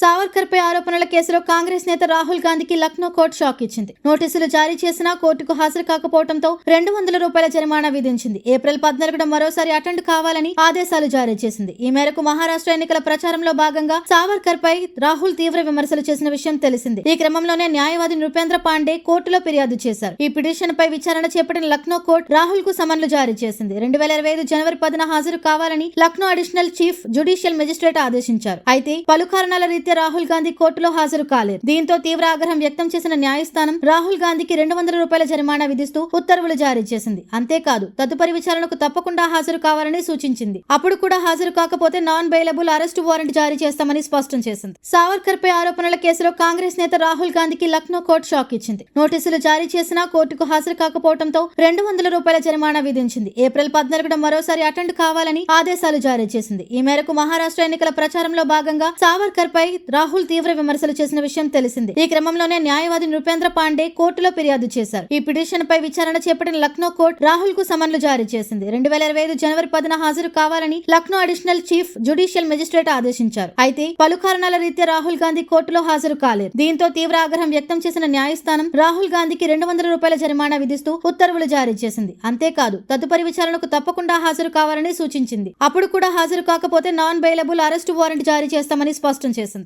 సావర్కర్పై ఆరోపణల కేసులో కాంగ్రెస్ నేత రాహుల్ గాంధీకి లక్నో కోర్టు షాక్ ఇచ్చింది. నోటీసులు జారీ చేసినా కోర్టుకు హాజరు కాకపోవడంతో రెండు వందల రూపాయల జరిమానా విధించింది. ఏప్రిల్ పద్నాలుగున మరోసారి అటెండ్ కావాలని ఆదేశాలు జారీ చేసింది. ఈ మేరకు మహారాష్ట్ర ఎన్నికల ప్రచారంలో భాగంగా సావర్కర్ పై రాహుల్ తీవ్ర విమర్శలు చేసిన విషయం తెలిసింది. ఈ క్రమంలోనే న్యాయవాది నృపేంద్ర పాండే కోర్టులో ఫిర్యాదు చేశారు. ఈ పిటిషన్ పై విచారణ చేపట్టిన లక్నో కోర్టు రాహుల్కు సమన్లు జారీ చేసింది. రెండు వేల ఇరవై ఐదు జనవరి పదిన హాజరు కావాలని Lucknow additional chief judicial magistrate ఆదేశించారు. అయితే పలు కారణాల రీత్యా రాహుల్ గాంధీ కోర్టులో హాజరు కాలేదు. దీంతో తీవ్ర ఆగ్రహం వ్యక్తం చేసిన న్యాయస్థానం రాహుల్ గాంధీకి రెండు వందల రూపాయల జరిమానా విధిస్తూ ఉత్తర్వులు జారీ చేసింది. అంతేకాదు తదుపరి విచారణకు తప్పకుండా హాజరు కావాలని సూచించింది. అప్పుడు కూడా హాజరు కాకపోతే నాన్ బెయిలబుల్ అరెస్ట్ వారెంట్ జారీ చేస్తామని స్పష్టం చేసింది. సావర్కర్ పై ఆరోపణల కేసులో కాంగ్రెస్ నేత రాహుల్ గాంధీకి లక్నో కోర్టు షాక్ ఇచ్చింది. నోటీసులు జారీ చేసినా కోర్టుకు హాజరు కాకపోవడంతో రెండు వందల రూపాయల జరిమానా విధించింది. ఏప్రిల్ పద్నాలుగున మరోసారి అటెండ్ కావాలని ఆదేశాలు జారీ చేసింది. ఈ మేరకు మహారాష్ట్ర ఎన్నికల ప్రచారంలో భాగంగా సావర్కర్ పై రాహుల్ తీవ్ర విమర్శలు చేసిన విషయం తెలిసింది. ఈ క్రమంలోనే న్యాయవాది నృపేంద్ర పాండే కోర్టులో ఫిర్యాదు చేశారు. ఈ పిటిషన్ పై విచారణ చేపట్టిన లక్నో కోర్టు రాహుల్కు సమన్లు జారీ చేసింది. రెండు వేల ఇరవై ఐదు జనవరి పదిన హాజరు కావాలని Lucknow additional chief judicial magistrate ఆదేశించారు. అయితే పలు కారణాల రీత్యా రాహుల్ గాంధీ కోర్టులో హాజరు కాలేదు. దీంతో తీవ్ర ఆగ్రహం వ్యక్తం చేసిన న్యాయస్థానం రాహుల్ గాంధీకి రెండు వందల రూపాయల జరిమానా విధిస్తూ ఉత్తర్వులు జారీ చేసింది. అంతేకాదు తదుపరి విచారణకు తప్పకుండా హాజరు కావాలని సూచించింది. అప్పుడు కూడా హాజరు కాకపోతే నాన్ బెయిలబుల్ అరెస్టు వారెంట్ జారీ చేస్తామని స్పష్టం చేసింది.